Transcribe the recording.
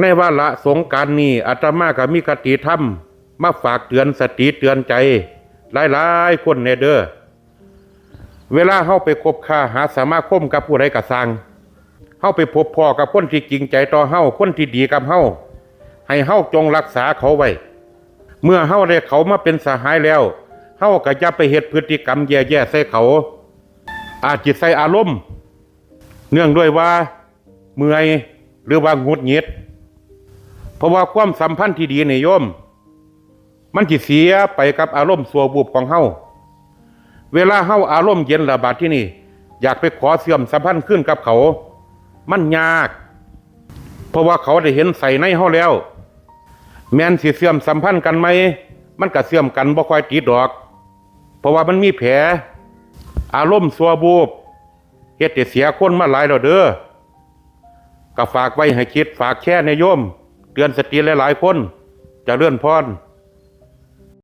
ในวาระสงการนี้อาตมาก็มีคติธรรม มาฝากเตือนสติเตือนใจ หลายๆคนเนเด้อเวลาเฮาไปคบค้าหาสมาคมกับผู้ใดก็สร้างเฮาไปพบพ่อกับคนที่จริงใจต่อเฮาคนที่ดีกับเฮาให้เฮาจงรักษาเขาไว้ เมื่อเฮาได้เขามาเป็นสหายแล้วเฮาก็จะไปเฮ็ดพฤติกรรมแย่ๆใส่เขา อาจจิตใส่อารมณ์ เนื่องด้วยว่า เมื่อยหรือว่างุดหงิด เพราะว่าความสัมพันธ์ที่ดีในโยม มันจิเสียไปกับอารมณ์สัวบูบของเฮาเวลาเฮาอารมณ์เย็นระบาดที่นี่ อยากไปขอเสื่อมสัมพันธ์ขึ้นกับเขา มันยาก เพราะว่าเขาได้เห็นใส่ในเฮาแล้ว แม่นสิเสื่อมสัมพันธ์กันไหม มันก็เสื่อมกันบ่ค่อยติดดอก เพราะว่ามันมีแผล อารมณ์สัวบูบเฮ็ดให้เสียคนมาหลายแล้วเด้อก็ฝากไว้ให้คิดฝากแค่ในโยม เตือนสติหลายๆคนจะเลื่อนพร